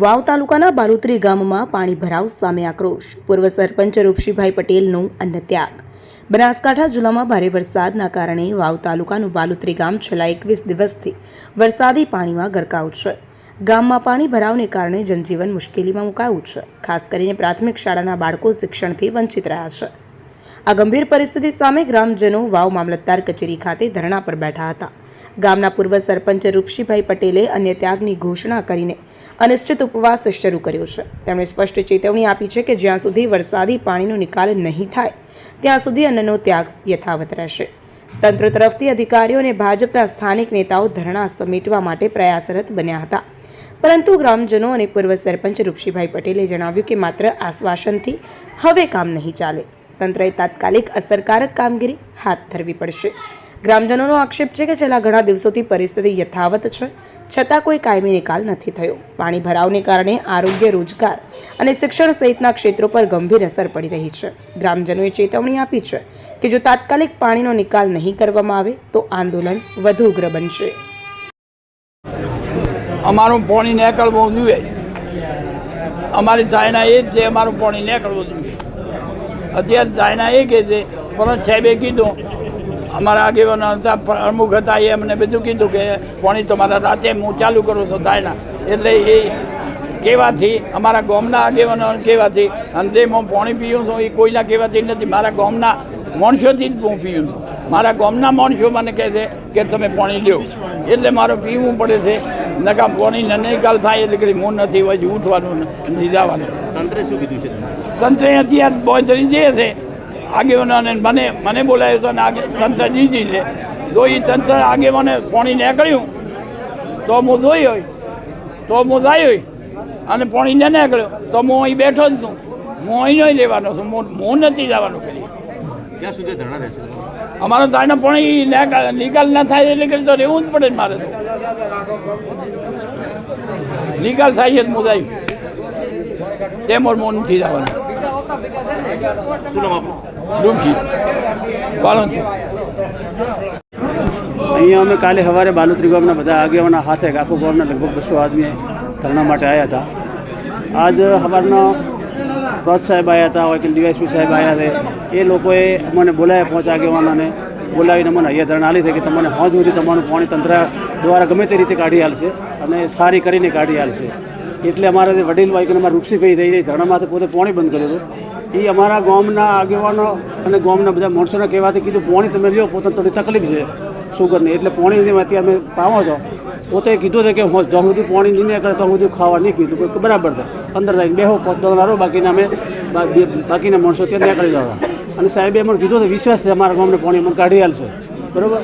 વાવ તાલુકાના બાલુત્રી ગામમાં પાણી ભરાવ સામે આક્રોશ. પૂર્વ સરપંચ રૂપશીભાઈ પટેલનો અન્નત્યાગ. બનાસકાંઠા જિલ્લામાં ભારે વરસાદના કારણે વાવ તાલુકાનું બાલુત્રી ગામ છેલ્લા એકવીસ દિવસથી વરસાદી પાણીમાં ગરકાવ છે. ગામમાં પાણી ભરાવને કારણે જનજીવન મુશ્કેલીમાં મુકાયું છે. ખાસ કરીને પ્રાથમિક શાળાના બાળકો શિક્ષણથી વંચિત રહ્યા છે. આ ગંભીર પરિસ્થિતિ સામે ગ્રામજનો વાવ મામલતદાર કચેરી ખાતે ધરણા પર બેઠા હતા. ગામના પૂર્વ સરપંચ રૂપશીભાઈ પટેલે અન્ય ત્યાગની ઘોષણા કરીને અનિશ્ચિત ઉપવાસ શરૂ કર્યો છે. તેમણે સ્પષ્ટ ચેતવણી આપી છે કે જ્યાં સુધી વરસાદી પાણીનો નિકાલ નહીં થાય, ત્યાં સુધી અન્નનો ત્યાગ યથાવત રહેશે. તંત્ર તરફથી અધિકારીઓ અને ભાજપના સ્થાનિક નેતાઓ ધરણા સમેટવા માટે પ્રયાસરત બન્યા હતા. પરંતુ ગ્રામજનો અને પૂર્વ સરપંચ રૂપશીભાઈ પટેલે જણાવ્યું કે માત્ર આશ્વાસનથી હવે કામ નહીં ચાલે. તંત્રએ તાત્કાલિક અસરકારક કામગીરી હાથ ધરવી પડશે. ગ્રામજનોનો આક્ષેપ છે કે છેલ્લા ઘણા દિવસોથી પરિસ્થિતિ યથાવત છે, છતાં કોઈ કાયમી નિકાલ નથી થયો. પાણી ભરાવને કારણે આરોગ્ય, રોજગાર અને શિક્ષણ સહિતના ક્ષેત્રો પર ગંભીર અસર પડી રહી છે. ગ્રામજનોએ ચેતવણી આપી છે કે જો તાત્કાલિક પાણીનો નિકાલ નહીં કરવામાં આવે, તો આંદોલન વધુ ઉગ્ર બનશે. અમારું પાણી નીકળવું જોઈએ. અમારી ધારણા એ જ છે, અમારું પાણી નીકળવું જોઈએ. અત્યારે ધારણા એ કે છે પણ સાહેબે કીધું અમારા આગેવાનો હતા પ્રમુખ હતા એ અમને બધું કીધું કે પાણી તમારા રાતે હું ચાલુ કરું છું ચાઇના એટલે એ કહેવાથી અમારા ગામના આગેવાનો કહેવાથી અને જે હું પાણી પીઉં છું એ કોઈના કહેવાથી નથી. મારા ગામના માણસોથી જ હું પીઉં છું. મારા ગામના માણસો મને કહે છે કે તમે પાણી લ્યો. એટલે મારે પીવું પડે છે. નકા પાણી નિકાલ થાય એટલે કરી મોં નથી હોય ઉઠવાનું નથી જવાનું. તંત્રે શું કીધું છે? તંત્રે અત્યારે બોજરી જે છે. આગેવાનોને મને મને બોલાવ્યો તો અને તંત્ર દીધી છે તો એ તંત્ર આગેવાને પાણી નીકળ્યું તો હું જોઈ હોય. તો હું જાય હોય. અને પાણી ન નીકળ્યો તો હું અહીં બેઠો જ છું. હું અહીં નહીં રહેવાનો છું. હું નથી જવાનું કરી ક્યાં સુધી ધરણા રહેશે? અમારે તો પાણી નિકાલ ના થાય એટલે કરી તો રહેવું જ પડે મારે તો. નિકાલ થાય છે જ હું જાય. તેમ મોન નથી જવાનું. શું નામ આપણું અહીંયા અમે કાલે સવારે બાલુત્રી ગામના બધા આગેવાના હાથે આખું ગામના લગભગ બસો આદમી ધરણા માટે આવ્યા હતા. આજ સવારના પ્રોજ સાહેબ આવ્યા હતા કે ડીવાયસપી સાહેબ આવ્યા છે. એ લોકોએ અમને બોલાવ્યા પાંચ આગેવાનોને. બોલાવીને મને અહીંયા ધરણા આલી છે કે તમને હોજ સુધી તમારું પાણી તંત્ર દ્વારા ગમે તે રીતે કાઢી હાલશે અને સારી કરીને કાઢી હાલશે એટલે અમારા વડીલ વાઈકને અમારા રૂપસીભાઈ થઈ રહી ધરણામાંથી પોતે પાણી બંધ કર્યું હતું. એ અમારા ગામના આગેવાનો અને ગામના બધા માણસોને કહેવાથી કીધું, પાણી તમે લ્યો પોતે થોડી તકલીફ છે સુગરની એટલે પાણી અત્યારે તમે પાવો છો. પોતે કીધું છે કે હું જ્યાં સુધી પાણી નહીં નીકળે ત્યાં સુધી ખાવા નહીં કીધું બરાબર છે. અંદર થઈને બેહો, પોત દોનારો બાકીના અમે બાકીના માણસો ત્યાં નીકળી જવા. અને સાહેબે અમને કીધું છે, વિશ્વાસ છે અમારા ગામને પાણી અમને કાઢી હાલશે બરાબર?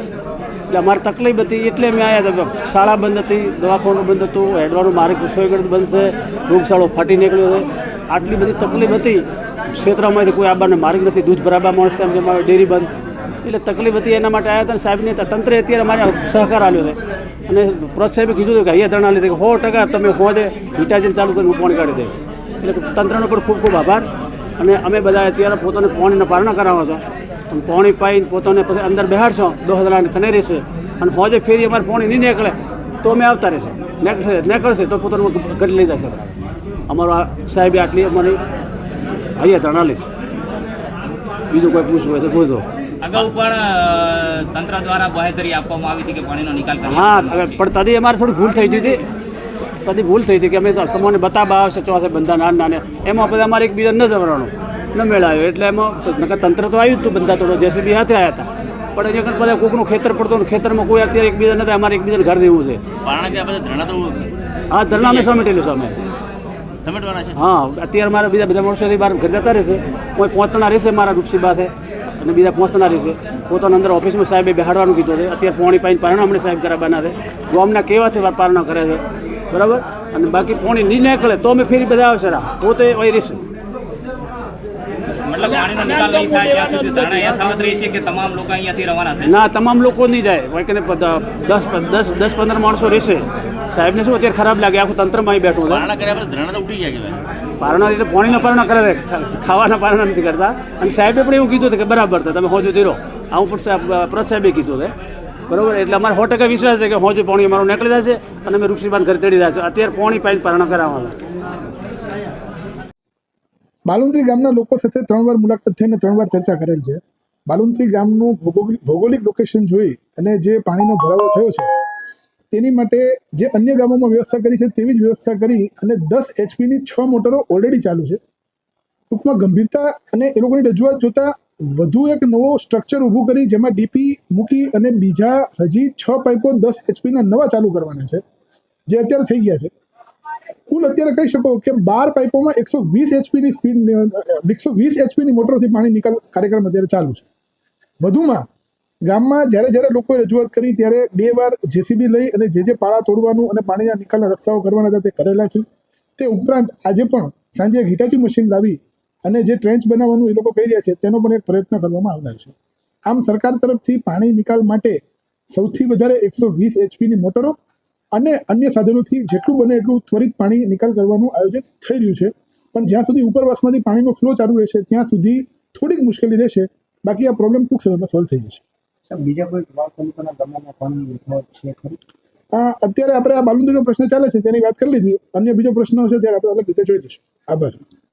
એટલે અમારે તકલીફ હતી એટલે અમે આવ્યા હતા. શાળા બંધ હતી, દવાખાનું બંધ હતું, હેડવાનું માર્ગ સોયગઢ બંધ છે રોગશાળો ફાટી નીકળ્યો છે. આટલી બધી તકલીફ હતી. ક્ષેત્રમાંથી કોઈ આબાને માર્ગ નથી, દૂધ બરાબર માણસ એમ જેમ ડેરી બંધ. એટલે તકલીફ હતી એના માટે આવ્યા હતા અને સાહેબને. તંત્રે અત્યારે અમારે સહકાર આપ્યો છે. અને પ્રોત સાહેબે કીધું હતું કે અહીંયા ધરણા લીધે સો ટકા તમે હોજે હિટાજન ચાલુ કરીને હું પાણી કાઢી દઈશ. એટલે તંત્રનો પણ ખૂબ ખૂબ આભાર. અને અમે બધા અત્યારે પોતાને પાણીના પારણા કરાવવા છો. અને પાણી પાઈને પોતાને પછી અંદર બેહાડશો દો હજાર કને રહેશે અને હોજે ફેરી અમારે પાણી નહીં નીકળે તો અમે આવતા રહેશે નીકળશે નીકળશે તો પોતાનું ઘરે લઈ જશે અમારો આ સાહેબે આટલી અમારી અહીંયા ધરણા છે બીજું કોઈ પૂછવું હોય તો પૂછો. અગાઉ પણ તંત્ર દ્વારા બાહેધરી આપવામાં આવી હતી કે પાણીનો નિકાલ હા પણ તદી અમારે થોડી ભૂલ થઈ ગઈ હતી. તદી ભૂલ થઈ હતી કે અમે તમને બતાવવા આવશે ચોથે બંધા નાના નાને એમાં પછી અમારે એકબીજા ન જવરાણું. ન મેળાયો. એટલે એમાં તંત્ર તો આવ્યું જ હતું બંધા તોડો જેસીબી હાથે આવ્યા હતા પણ અહીંયા બધા કોકનું ખેતર પડતું ને ખેતરમાં કોઈ અત્યારે એકબીજા નથી અમારે એકબીજાને ઘર દેવું છે. હા ધરણા અમે સમેટેલું સામે હા અત્યારે મારા બીજા બધા માણસોથી બહાર ઘર જતા રહેશે. કોઈ પહોંચના રહેશે મારા રૂપસી પાસે અને બીજા પહોંચના રહેશે. પોતાના અંદર ઓફિસમાં સાહેબે બેહાડવાનું કીધું છે. અત્યારે પોણી પાણી પારણા હમણાં સાહેબ કરાવવાના છે. ગામના કેવાથી પારણા કરે છે. બરાબર? અને બાકી પોણી નહીં નીકળે તો અમે ફેરી બધા આવશે. પોતે વહી ના તમામ લોકો નહીં જાય. હોય કે દસ દસ દસ પંદર માણસો રહેશે. સાહેબને શું અત્યારે ખરાબ લાગે? આખું તંત્રમાં અહીં બેઠું પારણા એટલે પાણીના પારણા કરે ખાવાના પારણા નથી કરતા. અને સાહેબે પણ એવું કીધું હતું કે બરાબર તમે હોજો ધીરો આવું પણ સાહેબ પ્રસ સાહેબે કીધું છે. બરોબર? એટલે અમારે સો ટકા વિશ્વાસ છે કે હોજો પાણી અમારું નીકળી જશે અને અમે રૂપસીબાન ઘરે ચડી જશે. અત્યારે પાણી પાણી પારણા કરાવવાના. બાલુંત્રી ગામના લોકો સાથે ત્રણ વાર મુલાકાત થઈને ત્રણ વાર ચર્ચા કરેલ છે. બાલુંત્રી ગામનું ભૌગોલિક લોકેશન જોઈ અને જે પાણીનો ભરાવો થયો છે, તેની માટે જે અન્ય ગામોમાં વ્યવસ્થા કરી છે તેવી જ વ્યવસ્થા કરી અને દસ એચપીની છ મોટરો ઓલરેડી ચાલુ છે. ટૂંકમાં ગંભીરતા અને એ લોકોની રજૂઆત જોતા વધુ એક નવો સ્ટ્રક્ચર ઊભું કરી જેમાં ડીપી મૂકી અને બીજા હજી છ પાઇપો દસ એચપીના નવા ચાલુ કરવાના છે, જે અત્યારે થઈ ગયા છે. કુલ અત્યારે કહી શકો કે બાર પાઇપોમાં એકસો વીસ એચપીની સ્પીડ એકસો વીસ એચપીની મોટરથી પાણી નિકાલ કાર્યક્રમ અત્યારે ચાલુ છે. વધુમાં, ગામમાં જ્યારે જ્યારે લોકોએ રજૂઆત કરી ત્યારે બે વાર જેસીબી લઈ અને જે જે પાળા તોડવાનું અને પાણીના નિકાલના રસ્તાઓ કરવાના હતા તે કરેલા છે. તે ઉપરાંત આજે પણ સાંજે હિટાચી મશીન લાવી અને જે ટ્રેન્ચ બનાવવાનું એ લોકો કહી રહ્યા છે, તેનો પણ એક પ્રયત્ન કરવામાં આવનાર છે. આમ સરકાર તરફથી પાણી નિકાલ માટે સૌથી વધારે એકસો વીસ એચપીની મોટરો અને અન્ય સાધનોથી જેટલું બને એટલું ત્વરિત પાણી નિકાલ કરવાનું આયોજન થઈ રહ્યું છે. પણ જ્યાં સુધી ઉપરવાસમાંથી પાણીનો ફ્લો ચાલુ રહેશે ત્યાં સુધી થોડીક મુશ્કેલી રહેશે. બાકી આ પ્રોબ્લેમ ટૂંક સમયમાં સોલ્વ થઈ જશે. બીજા કોઈ તાલુકાના ગામોમાં પાણી છે ખરી? અત્યારે આપણે આ બાલુંદીનો પ્રશ્ન ચાલે છે તેની વાત કરી લીધી. અન્ય બીજો પ્રશ્ન હશે ત્યારે આપણે અલગ રીતે જોઈ લઈશું. આભાર.